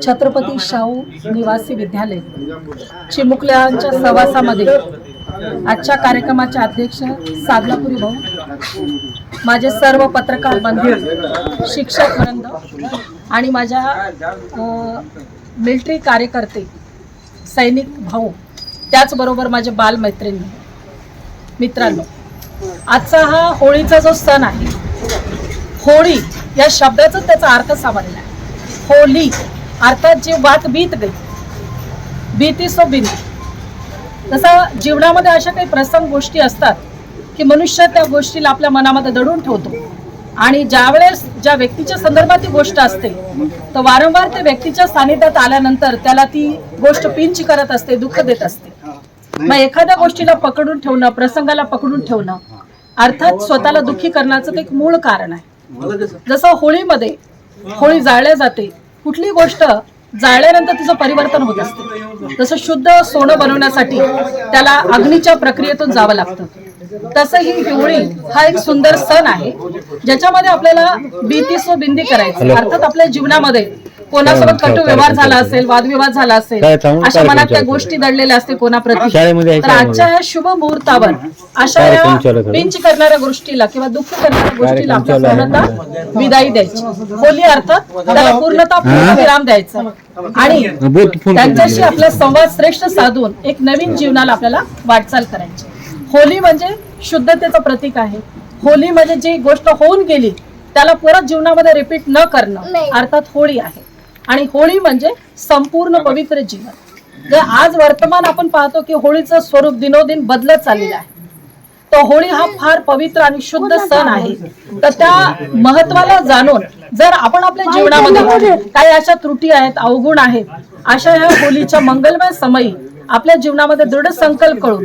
छत्रपती शाहू निवासी विद्यालय चिमुकल्यांच्या सहवासामध्ये. आजच्या कार्यक्रमाचे अध्यक्ष सादलापुरी भाऊ माझे सर्व पत्रकार बंधू शिक्षक वृंद आणि माझ्या मिलिटरी कार्यकर्ते सैनिक भाऊ त्याचबरोबर माझे बालमैत्रिणी मित्रांनो. आजचा हा होळीचा जो सण आहे होळी या शब्दाचा त्याचा अर्थ समजला होली अर्थात जी वात बीत गई बीती सो बिनी. तसं जीवनामध्ये अशा काही प्रसंग गोष्टी असतात की मनुष्य त्या गोष्टीला आपल्या मनामध्ये दडून ठेवतो. आणि ज्यावेळेस ज्या व्यक्तीच्या संदर्भात ती गोष्ट असते तर वारंवार त्या व्यक्तीच्या सानिध्यात आल्यानंतर त्याला ती गोष्ट पिंच करत असते दुःख देत असते. मग एखाद्या गोष्टीला पकडून ठेवणं प्रसंगाला पकडून ठेवणं अर्थात स्वतःला दुःखी करण्याचं ते एक मूळ कारण आहे. जसं होळीमध्ये होळी जाळल्या जाते कुठली गोष्ट जाळल्यानंतर तिचं परिवर्तन होत असते. तसं शुद्ध सोनं बनवण्यासाठी त्याला अग्नीच्या प्रक्रियेतून जावं लागतं. तसं ही होळी हा एक सुंदर सण आहे ज्याच्यामध्ये आपल्याला बीती सो बिंदी करायची. अर्थात आपल्या जीवनामध्ये कोणासोबत कटू व्यवहार झाला असेल वादविवाद झाला असेल अशा मनात त्या गोष्टी दडलेल्या असतील कोणाप्रती? तर. आजच्या या शुभ मुहूर्तावर अशा या? पिंच करणाऱ्या गोष्टीला किंवा दुःख करणाऱ्या गोष्टीला आपल्या तुमच्याला आहे. पूर्णतः विदाई द्यायची. होली अर्थात त्याला पूर्णतः पूर्ण विराम द्यायचा. आणि बोल त्यांच्याशी आपला संवाद श्रेष्ठ साधून एक नवीन जीवनाला आपल्याला वाटचाल करायची. होली म्हणजे शुद्धतेचं प्रतीक आहे. होली म्हणजे जी गोष्ट होऊन गेली त्याला परत जीवनामध्ये रिपीट न करणं अर्थात होळी आहे. आणि होळी म्हणजे संपूर्ण पवित्र जीवन. जर आज वर्तमान आपण पाहतो की होळीचं स्वरूप दिनोदिन बदलत चाललेलं आहे. तो होळी हा फार पवित्र आणि शुद्ध सण आहे. तर त्या महत्वाला जाणून जर आपण आपल्या जीवनामध्ये काही अशा त्रुटी आहेत अवगुण आहेत अशा ह्या होळीच्या मंगलमय समयी आपल्या जीवनामध्ये दृढ संकल्प करून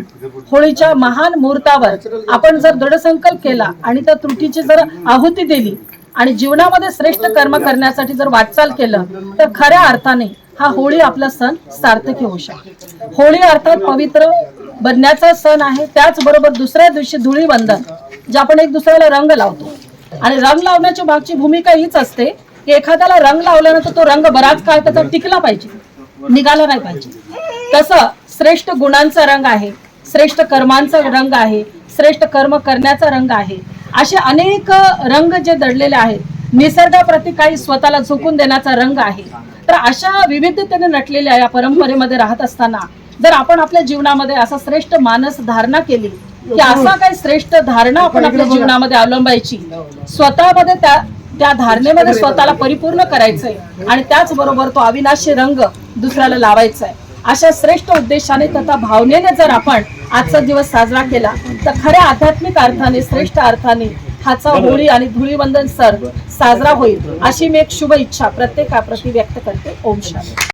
होळीच्या महान मुहूर्तावर आपण जर दृढ संकल्प केला आणि त्या त्रुटीची जर आहुती दिली आणि जीवनामध्ये श्रेष्ठ कर्म करण्यासाठी जर वाटचाल केलं तर खऱ्या अर्थाने हा होळी आपला सण सार्थकी होऊ शकतो. होळी अर्थात पवित्र बनण्याचा सण आहे. त्याचबरोबर दुसऱ्या दिवशी धुळीवंदन जे आपण एक दुसऱ्याला रंग लावतो. आणि रंग लावण्याच्या मागची भूमिका हीच असते की एखाद्याला रंग लावल्यानंतर तो रंग बराच काळ त्याचा टिकला पाहिजे निघाला नाही पाहिजे. तसं श्रेष्ठ गुणांचा रंग आहे श्रेष्ठ कर्मांचा रंग आहे श्रेष्ठ कर्म करण्याचा रंग आहे. असे अनेक रंग जे दडलेले आहेत निसर्गाप्रती काही स्वतःला झुकून देण्याचा रंग आहे. तर अशा विविधतेने नटलेल्या या परंपरेमध्ये राहत असताना जर आपण आपल्या जीवनामध्ये असा श्रेष्ठ मानस धारणा केली की असा काही श्रेष्ठ धारणा आपण आपल्या जीवनामध्ये अवलंबायची स्वतःमध्ये त्या त्या धारणेमध्ये स्वतःला परिपूर्ण करायचंय आणि त्याचबरोबर तो अविनाशी रंग दुसऱ्याला लावायचा आहे अशा श्रेष्ठ उद्देशाने तथा भावनेने जर आपण आजचा दिवस साजरा केला खऱ्या आध्यात्मिक अर्थाने श्रेष्ठ अर्थाने हाचा होळी आणि धुळीवंदन सर साजरा होईल अशी मी एक शुभ इच्छा प्रत्येकाप्रती व्यक्त करते. ओम शांती.